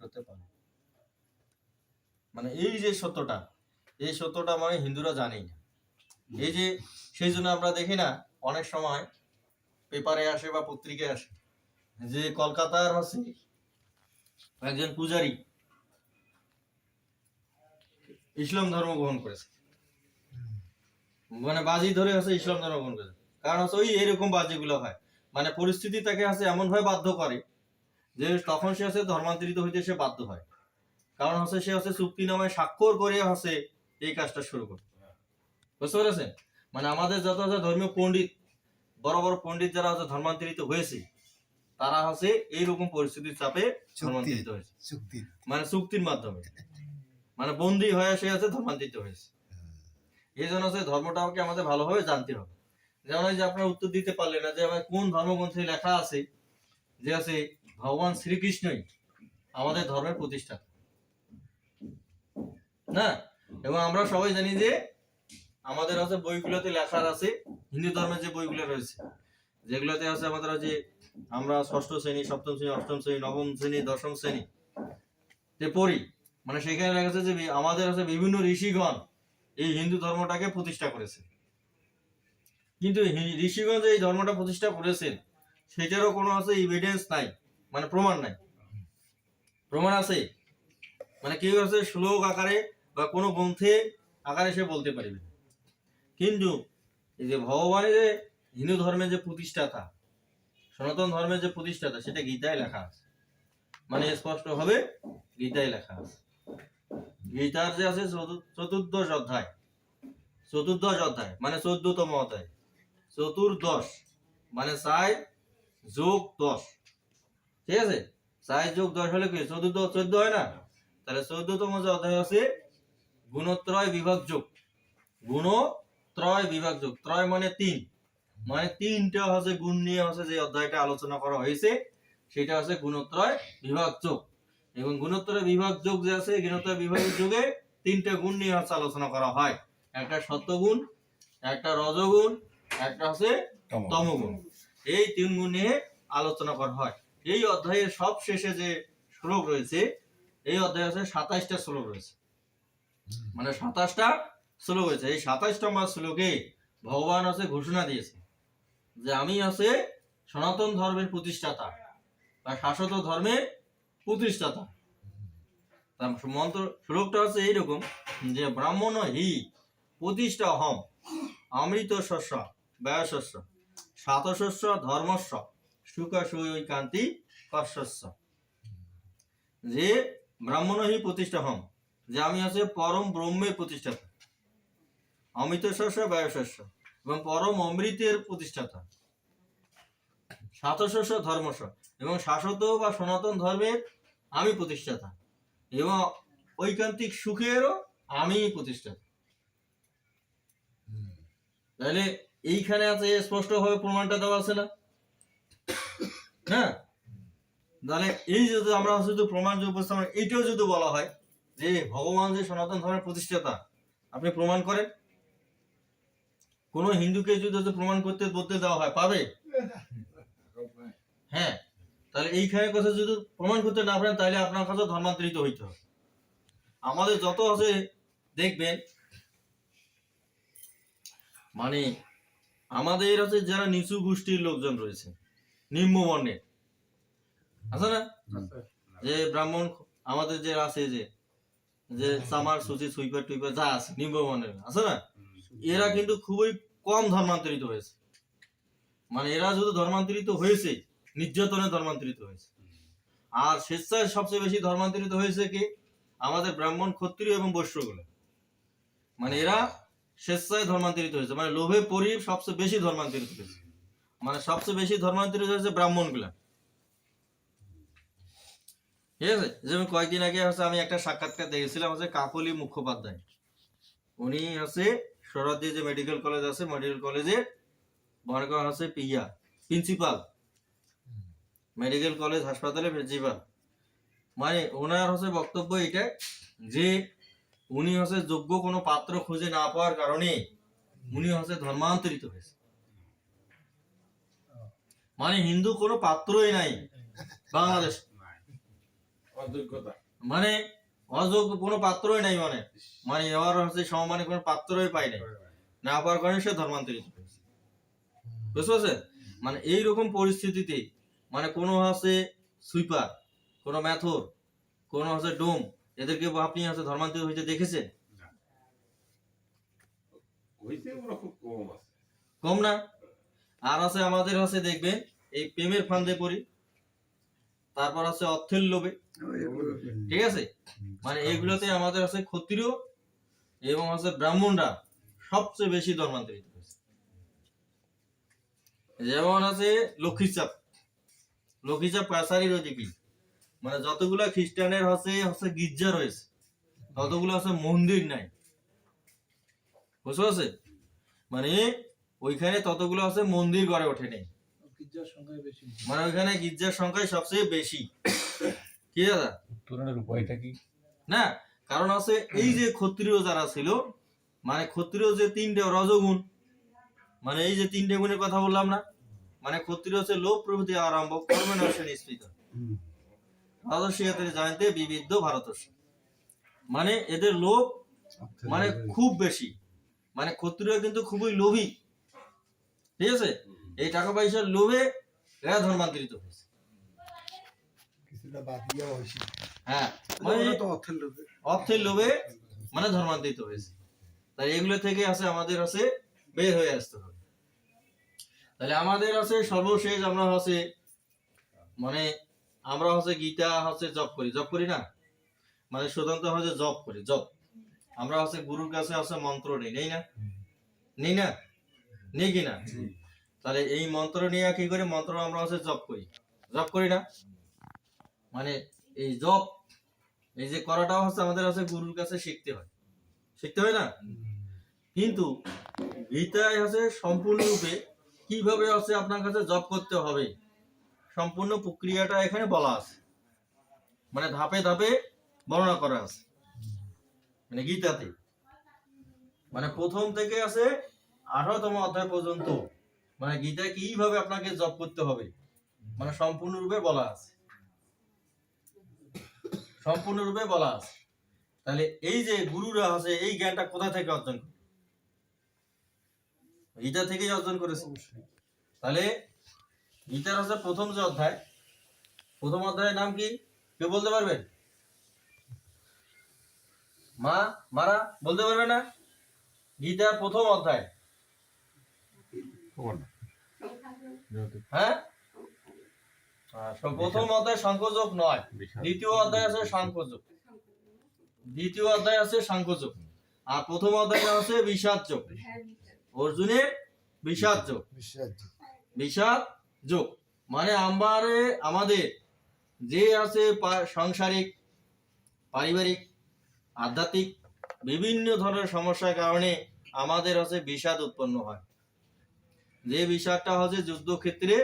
করতে পারে। মানে এই যে সত্যটা, এই সত্যটা মানে হিন্দুরা জানেই না। এই যে সেই জন্য আমরা দেখি না, অনেক সময় পেপারে আসে বা পত্রিকায় আসে যে কলকাতার হচ্ছে একজন পূজারী ইসলাম ধর্ম গ্রহণ করেছে। মানে বাজি ধরে হচ্ছে ইসলাম ধর্ম গ্রহণ করেছে। কারণ হচ্ছে ওই এরকম বাজিগুলো হয়। মানে পরিস্থিতি তাকে হচ্ছে এমন ভাবে বাধ্য করে যে তখন সে হচ্ছে ধর্মান্তরিত হইতে সে বাধ্য হয়। কারণ হচ্ছে সে হচ্ছে চুক্তি নামে স্বাক্ষর করে হচ্ছে এই কাজটা শুরু করে বুঝতে পেরেছেন? মানে আমাদের যত হচ্ছে ধর্মীয় পণ্ডিত বড় বড় পণ্ডিত যারা হচ্ছে ধর্মান্তরিত হয়েছে তারা হচ্ছে এইরকম পরিস্থিতির চাপে ধর্মান্তরিত হয়েছে। মানে চুক্তির মাধ্যমে। মানে বন্দি হয়ে সে আছে ধর্মান্তরিত হয়েছে। এই জন্য হচ্ছে ধর্মটাকে আমাদের ভালোভাবে জানতে হবে। যেমন যে আপনার উত্তর দিতে পারলেন না যে আমার কোন ধর্মগ্রন্থে লেখা আছে যে আছে ভগবান শ্রীকৃষ্ণই আমাদের ধর্মের প্রতিষ্ঠা। না? এবং আমরা সবাই জানি যে আমাদের আছে বইগুলোতে লেখার আছে, হিন্দু ধর্মের যে বইগুলো রয়েছে, যেগুলোতে আছে আমাদের যে আমরা ষষ্ঠ শ্রেণি, সপ্তম শ্রেণি, অষ্টম শ্রেণি, নবম শ্রেণি, দশম শ্রেণি যে পড়ি। মানে সেখানে লেখা আছে যে আমাদের আছে বিভিন্ন ঋষিগণ এই হিন্দু ধর্মটাকে প্রতিষ্ঠা করেছে। কিন্তু ঋষিগণ যে এই ধর্মটা প্রতিষ্ঠা করেছেন সেটারও কোনো আছে এভিডেন্স নাই মানে প্রমাণ নাই। প্রমাণ আছে মানে কেউ আছে শ্লোক আকারে বা কোনো গ্রন্থে আকারে সে বলতে পারবে। কিন্তু এই যে ভগবানের যে হিন্দু ধর্মের যে প্রতিষ্ঠাতা, সনাতন ধর্মের যে প্রতিষ্ঠাতা, সেটা গীতায় লেখা আছে। মানে স্পষ্ট হবে গীতায় লেখা আছে। গীতার যে আছে চতু- চতুর্দশ অধ্যায় চতুর্দশ অধ্যায় মানে চোদ্দতম অধ্যায়, চতুর্দশ মানে চার যোগ দশ। ঠিক আছে? চার যোগ দশ হলে কি? চতুর্দ চোদ্দ হয় না? তাহলে চোদ্দতম যে অধ্যায় আছে গুণত্রয় বিভাগ যোগ। গুণত্রয় বিভাগ যোগ। ত্রয় মানে তিন। মানে তিনটা হচ্ছে গুণ নিয়ে হচ্ছে যে অধ্যায়টা আলোচনা করা হয়েছে সেটা হচ্ছে গুণত্রয় বিভাগ যোগ। এবং গুণোত্তর বিভাগ যোগ যে আছে গুণোত্তর বিভাগ যোগে তিনটে গুণ নিয়ে হচ্ছে আলোচনা করা হয়। একটা সত্যগুণ একটা রজগুণ একটা হচ্ছে তমগুণ। এই তিন গুণ নিয়ে আলোচনা করা হয়। এই অধ্যায়ের সব শেষে যে শ্লোক রয়েছে, এই অধ্যায়ে আছে সাতাইশটা শ্লোক রয়েছে। মানে সাতাশটা শ্লোক রয়েছে। এই সাতাইশটা নম্বর শ্লোকে ভগবান আছে ঘোষণা দিয়েছে যে আমি আছে সনাতন ধর্মের প্রতিষ্ঠাতা বা শাশ্বত ধর্মের প্রতিষ্ঠাতা। মন্ত্র, শ্লোকটা হচ্ছে এইরকম যে ব্রাহ্মণ হি প্রতিষ্ঠা হম অমৃত শস্য, ব্যয় শস্য। সাতশস্য ধর্মস্য সুখ সুকান্তি কশ্বস্য যে ব্রাহ্মণ হি প্রতিষ্ঠা হম যে আমি আছে পরম ব্রহ্মের প্রতিষ্ঠাতা। অমৃত শস্য ব্যয় শস্য এবং পরম অমৃতের প্রতিষ্ঠাতা। সাতশস্য ধর্মস্য এবং শাশ্বত বা সনাতন ধর্মের আমি প্রতিষ্ঠাতা এবং ঐকান্তিক সুখেরও আমি প্রতিষ্ঠাতা। তাহলে এইখানে আছে, স্পষ্টভাবে প্রমাণটা দেওয়া আছে না? হ্যাঁ? তাহলে এই যদি আমরা শুধু প্রমাণ যে উপস্থাপন, এইটাও যদি বলা হয় যে ভগবান যে সনাতন ধর্মের প্রতিষ্ঠাতা, আপনি প্রমাণ করেন? কোন হিন্দুকে যদি প্রমাণ করতে, বলতে দেওয়া হয়, পাবে? হ্যাঁ। তাহলে এইখানে কথা যদি প্রমাণ করতে না পারেন, তাহলে আপনার কাছে ধর্মান্তরিত হইতে হবে। আমাদের যত আছে, দেখবেন মানে আমাদের হচ্ছে যারা নিচু গোষ্ঠীর লোকজন রয়েছে নিম্ন বর্ণের আছে না? যে ব্রাহ্মণ আমাদের যে আছে যে যে সামার সুচি সুইপার টুইপার যা আছে নিম্ন বর্ণের আছে না? এরা কিন্তু খুবই কম ধর্মান্তরিত হয়েছে। মানে এরা যদি ধর্মান্তরিত হয়েছে নির্যাতনে ধর্মান্তরিত হয়েছে। আর স্বেচ্ছায় সবচেয়ে বেশি ধর্মান্তরিত হয়েছে কি? আমাদের ব্রাহ্মণ ক্ষত্রিয় এবং বৈশ্যগুলো মানে এরা স্বেচ্ছায় ধর্মান্তরিত হয়েছে। মানে লোভে পরি সবচেয়ে বেশি ধর্মান্তরিত হয়েছে। মানে সবচেয়ে বেশি ধর্মান্তরিত হয়েছে ব্রাহ্মণগুলা ঠিক আছে? যেমন কয়েকদিন আগে হচ্ছে আমি একটা সাক্ষাৎকার দেখেছিলাম হচ্ছে কাকলি মুখোপাধ্যায়। উনি হচ্ছে সরাদি যে মেডিকেল কলেজ আছে মেডিকেল কলেজে মনে করা হচ্ছে পিয়া প্রিন্সিপাল মেডিকেল কলেজ হাসপাতালে প্রিন্সিপাল মানে ওনার হচ্ছে বক্তব্য এটা যে উনি হচ্ছে যোগ্য কোনো পাত্র খুঁজে না পাওয়ার কারণে উনি হচ্ছে ধর্মান্তরিত হয়েছে। মানে হিন্দু কোনো পাত্রই নাই বাংলাদেশ। অযোগ্যতা। মানে অযোগ্য কোনো পাত্রই নাই মানে। মানে এবার হচ্ছে সমমানে কোনো পাত্রই পাই নাই। না পাওয়ার কারণে সে ধর্মান্তরিত হয়েছে। বুঝতে পারছেন? মানে এইরকম পরিস্থিতিতে মানে কোনো হচ্ছে সুইপার কোনো ম্যাথর কোনো হচ্ছে ডোম এদেরকে আপনি আছে ধর্মান্তরিত হইতে দেখেছেন? কম না? আর আছে আমাদের আছে দেখবেন এই প্রেমের ফান্দে পড়ি তারপর আছে অর্থের লোভে। ঠিক আছে? মানে এগুলোতে আমাদের আছে ক্ষত্রিয় এবং আছে ব্রাহ্মণরা সবচেয়ে বেশি ধর্মান্তরিত হয়েছে। যেমন আছে লক্ষ্মীচাপ লক্ষ্মীচাপ পাশারির ওদিকে। মানে যতগুলা খ্রিস্টানের হচ্ছে হচ্ছে গির্জা রয়েছে ততগুলো আছে মন্দির নাই। বুঝতে পারছে? মানে ওইখানে ততগুলো আছে মন্দির গড়ে ওঠে নেই। গির্জার সংখ্যাই বেশি। মানে ওইখানে গির্জার সংখ্যাই সবচেয়ে বেশি। কি দাদা? উত্তরণের উপায়টা কি? না কারণ আছে এই যে ক্ষত্রিয় যারা ছিল মানে ক্ষত্রিয় যে তিনটে রজগুণ মানে এই যে তিনটে গুণের কথা বললাম না মানে ক্ষত্রিয় হচ্ছে লোভ প্রভৃতি আরম্ভ কর্মে নিষ্পৃত রাজস্বীয়তের জয়ন্তে বিবিধ ভারতস্য মানে এদের লোভ মানে খুব বেশি। মানে ক্ষত্রিয় কিন্তু খুবই লোভী। ঠিক আছে? এই টাকা পয়সার লোভে এরা ধর্মান্তরিত হয়েছে। হ্যাঁ মানে অর্থের লোভে। মানে ধর্মান্তরিত হয়েছে। তাই এগুলো থেকে আছে আমাদের আছে বের হয়ে আসতে হবে। তাহলে আমাদের আছে সর্বশেষ আমরা হচ্ছে মানে আমরা হচ্ছে গীতা হচ্ছে জব করি জব করি না? মানে স্বতন্ত্র হচ্ছে জব করি জব আমরা হচ্ছে গুরুর কাছে হচ্ছে মন্ত্র নেই নেই না? নেই না? নেই কি না? তাহলে এই মন্ত্র নিয়ে কি করে মন্ত্র আমরা হচ্ছে জব করি? জব করি না? মানে এই জব এই যে করাটাও হচ্ছে আমাদের হচ্ছে গুরুর কাছে শিখতে হয়। শিখতে হয় না? কিন্তু গীতায় হচ্ছে সম্পূর্ণরূপে কীভাবে হচ্ছে আপনার কাছে জব করতে হবে? সম্পূর্ণ প্রক্রিয়াটা এখানে বলা আছে। মানে ধাপে ধাপে বর্ণনা করা আছে। মানে গীতাতে। মানে প্রথম থেকে আছে আঠারোতম অধ্যায় পর্যন্ত। মানে গীতায় কীভাবে আপনাকে জব করতে হবে? মানে সম্পূর্ণরূপে বলা আছে। সম্পূর্ণরূপে বলা আছে। তাহলে এই যে গুরুরা আছে এই জ্ঞানটা কোথা থেকে অর্জন করে? গীতা থেকেই অর্জন করেছে। তাহলে গীতার হচ্ছে প্রথম যে অধ্যায় প্রথম অধ্যায়ের নাম কি? কেউ বলতে পারবেন মা মারা বলতে পারবে না? গীতার প্রথম অধ্যায়। হ্যাঁ? প্রথম অধ্যায় সংকোচক নয়। দ্বিতীয় অধ্যায় আছে সাংখ্যযোগ দ্বিতীয় অধ্যায় আছে সাংখ্যযোগ আর প্রথম অধ্যায় আছে বিষাদ যোগ অর্জুনের বিষাদ। যোগ বিশ্বাস বিষাদ যোগ মানে আমারে, আমাদের যে আছে সাংসারিক, পারিবারিক, আধ্যাত্মিক, বিভিন্ন ধরনের সমস্যার কারণে আমাদের হচ্ছে বিষাদ উৎপন্ন হয়। যে বিষাদটা হচ্ছে যুদ্ধক্ষেত্রে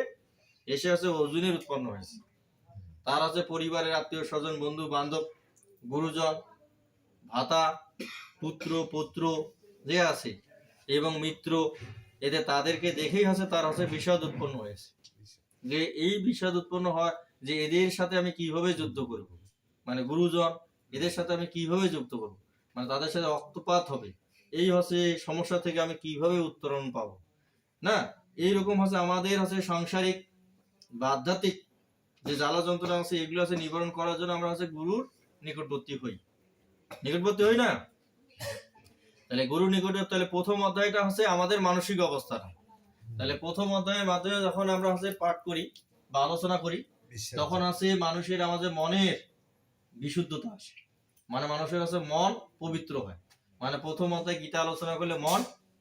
এসে হচ্ছে অর্জুনের উৎপন্ন হয়েছে। তার আছে পরিবারের আত্মীয় স্বজন, বন্ধু, বান্ধব, গুরুজন, ভাতা, পুত্র পুত্র যে আছে এবং মিত্র, এতে তাদেরকে দেখেই হচ্ছে তার হচ্ছে বিষাদ উৎপন্ন হয়েছে। যে এই বিষাদ উৎপন্ন হয় যে এদের সাথে আমি কীভাবে যুদ্ধ করব? মানে গুরুজন, এদের সাথে আমি কীভাবে যুক্ত করব? মানে তাদের সাথে রক্তপাত হবে। এই হচ্ছে সমস্যা থেকে আমি কীভাবে উত্তরণ পাবো? না, এইরকম হচ্ছে আমাদের হচ্ছে সাংসারিক বা আধ্যাত্মিক যে জ্বালা যন্ত্রণা আছে, এগুলো আছে নিবারণ করার জন্য আমরা হচ্ছে গুরুর নিকটবর্তী হই। নিকটবর্তী হই না? তাহলে গুরু নিকটে, তাহলে প্রথম অধ্যায়টা হচ্ছে আমাদের মানসিক অবস্থাটা। তাহলে প্রথম অধ্যায়ের মাধ্যমে যখন আমরা হচ্ছে পাঠ করি বা আলোচনা করি তখন আছে মানুষের আমাদের মনের বিশুদ্ধতা আসে। মানে মানুষের কাছে মন পবিত্র হয়। মানে প্রথম অধ্যায় গীতা আলোচনা করলে মন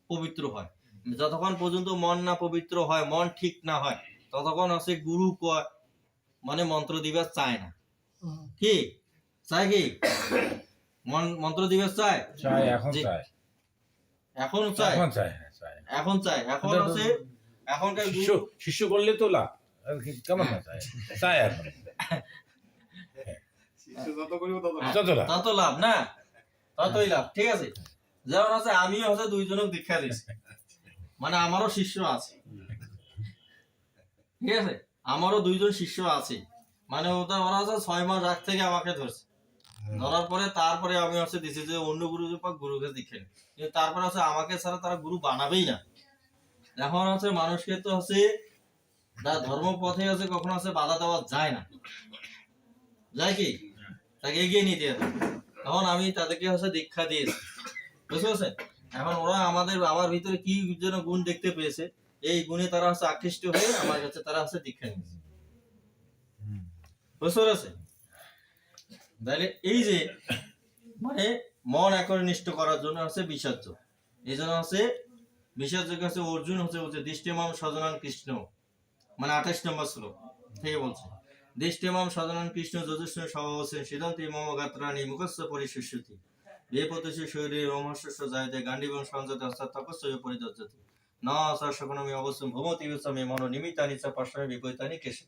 পবিত্র হয়। যতক্ষণ পর্যন্ত মন না পবিত্র হয় মন ঠিক না হয় ততক্ষণ আছে গুরু কয় মানে মন্ত্র দিবস চায় না। কি? চায় কি? মন মন্ত্র দিবস চায়? এখন। চাই এখন চায়? এখন চাই এখন চায় এখন আছে এখনকার শিষ্য শিষ্য করলে তো লাভ। কেমন না যত তত লাভ। তত লাভ না? ততই লাভ। ঠিক আছে? যেমন আছে আমিও হচ্ছে দুইজনক দীক্ষা দিচ্ছি মানে আমারও শিষ্য আছে। ঠিক আছে? আমারও দুইজন শিষ্য আছে। মানে ওটা ওরা হচ্ছে ছয় মাস আগ থেকে আমাকে ধরছে। ধরার পরে তারপরে আমি হচ্ছে দিছি যে অন্য গুরু দীক্ষা কিন্তু তারপরে হচ্ছে আমাকে ছাড়া তারা গুরু বানাবেই না। এখন হচ্ছে মানুষকে তো হচ্ছে তার ধর্ম পথে হচ্ছে কখনো হচ্ছে বাধা দেওয়া যায় না। যায় কি? তাকে এগিয়ে নিতে তখন আমি তাদেরকে হচ্ছে দীক্ষা দিয়েছি। বুঝতে পারছেন? এখন ওরা আমাদের আমার ভিতরে কি যেন গুণ দেখতে পেয়েছে এই গুণে তারা হচ্ছে আকৃষ্ট হয়ে আমার কাছে তারা হচ্ছে দীক্ষা নিয়েছে। বুঝতে পেরেছে তাহলে এই যে মানে মন একনিষ্ঠ করার জন্য হচ্ছে বিশ্বার্য এই জন্য হচ্ছে বিশ্বার্যকে হচ্ছে? অর্জুন হচ্ছে বলছে, দৃষ্টিমাম সজনান কৃষ্ণ। মানে আঠাশ নম্বর শ্লোক থেকে বলছে। দৃষ্টিমাম সজনান কৃষ্ণ যজস্ব সহবসেন সিদ্ধান্তি মম গাত্রাণী মুখস্থ পরিশুষ্যতি। বেপতসি শরীরে রোমহস্য জায়তে গান্ডিবং সঞ্জতে অর্থাৎ তপস্য ন ভূমতি বিশ্বমে মন পার্শ্বমে বিপরীতানি কেশব।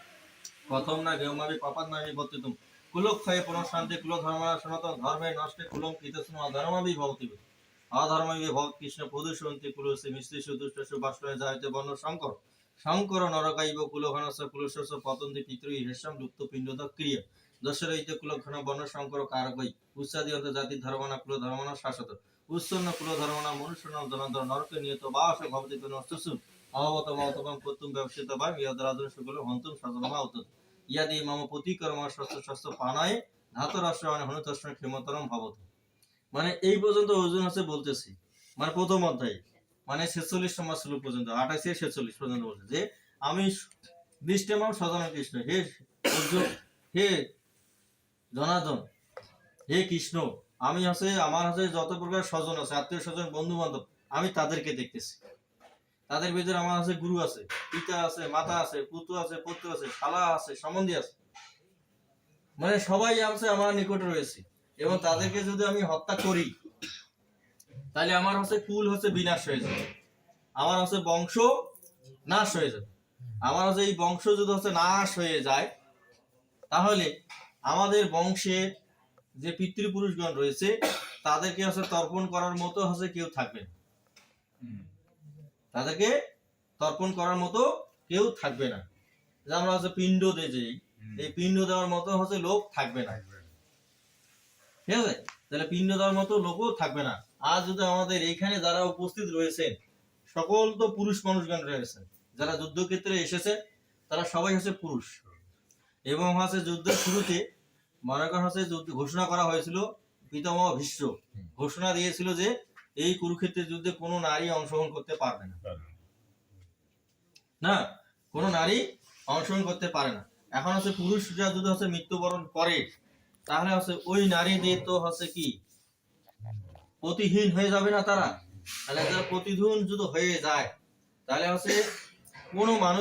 প্রথম না পাপাত নামি পুনঃশান্তি ধর্ম নষ্টে কুলম কৃষ্ণ সুদুষ্ট বাষ্পে যাইতে বর্ণ শঙ্কর। শঙ্কর নরকাইব কুলঘনস কুলশস পতন্তি পিতৃ হেসম বর্ণ শঙ্কর কারকই। অন্ত জাতি ধর্মনা কুল ধর্মনা শাসত উৎসন্ন কুল ধর্মনা মনুষ্য নরকে নিয়ত বাস ভবতি নষ্টসু। অবত মতকম কর্তুম ব্যবসিত বা ইয়াদরাদন সুকুল হন্তুম ইয়াদি মম পতি কর্ম শস্ত্র শস্ত্র পানায় ধাত রাষ্ট্র মানে হনুতস্ম ক্ষমতরম ভবত। মানে এই পর্যন্ত অর্জুন হচ্ছে বলতেছি। মানে প্রথম অধ্যায়। মানে ছেচল্লিশ নম্বর শ্লোক পর্যন্ত আঠাশে ছেচল্লিশ পর্যন্ত বলছে যে, আমি দৃষ্টিমাম সদন কৃষ্ণ, হে অর্জুন, হে জনার্দন, হে কৃষ্ণ, আমি হচ্ছে, আমার হচ্ছে যত প্রকার স্বজন আছে, আত্মীয় স্বজন বন্ধু বান্ধব আমি তাদেরকে দেখতেছি। তাদের ভিতরে আমার আছে গুরু আছে, পিতা আছে, মাতা আছে, পুত্র আছে পুত্র আছে, শালা আছে, সম্বন্ধী আছে। মানে সবাই আছে আমার নিকটে রয়েছে। এবং তাদেরকে যদি আমি হত্যা করি, তাহলে আমার হচ্ছে কুল হচ্ছে বিনাশ হয়ে যাবে। আমার হচ্ছে বংশ নাশ হয়ে যাবে। আমার হচ্ছে এই বংশ যদি হচ্ছে নাশ হয়ে যায়, তাহলে আমাদের বংশের যে পিতৃপুরুষগণ রয়েছে, তাদেরকে হচ্ছে তর্পণ করার মতো হচ্ছে কেউ থাকবে তাদেরকে তর্পণ করার মতো কেউ থাকবে না। আমরা হচ্ছে পিণ্ড দিয়ে এই পিণ্ড দেওয়ার মতো হচ্ছে লোক থাকবে না। ঠিক আছে? তাহলে পিণ্ড দেওয়ার মতো লোকও থাকবে না। আজ যদি আমাদের এইখানে যারা উপস্থিত রয়েছেন সকল তো পুরুষ মানুষগণ রয়েছেন যারা যুদ্ধক্ষেত্রে এসেছে তারা সবাই হচ্ছে পুরুষ। এবং হচ্ছে যুদ্ধের শুরুতে মনে করেন হচ্ছে যুদ্ধ ঘোষণা করা হয়েছিল পিতামহ ভীষ্ম। ঘোষণা দিয়েছিল যে এই কুরুক্ষেত্রের যুদ্ধে কোনো নারী অংশগ্রহণ করতে পারবে না। না। কোনো নারী অংশগ্রহণ করতে পারে না। এখন হচ্ছে পুরুষরা যদি হচ্ছে মৃত্যুবরণ করে তাহলে হচ্ছে ওই নারীদের তো হচ্ছে কি? প্রতিহীন হয়ে যাবে না তারা? তাহলে যারা প্রতিহীন যদি হয়ে যায় তাহলে হচ্ছে কোনো মানুষ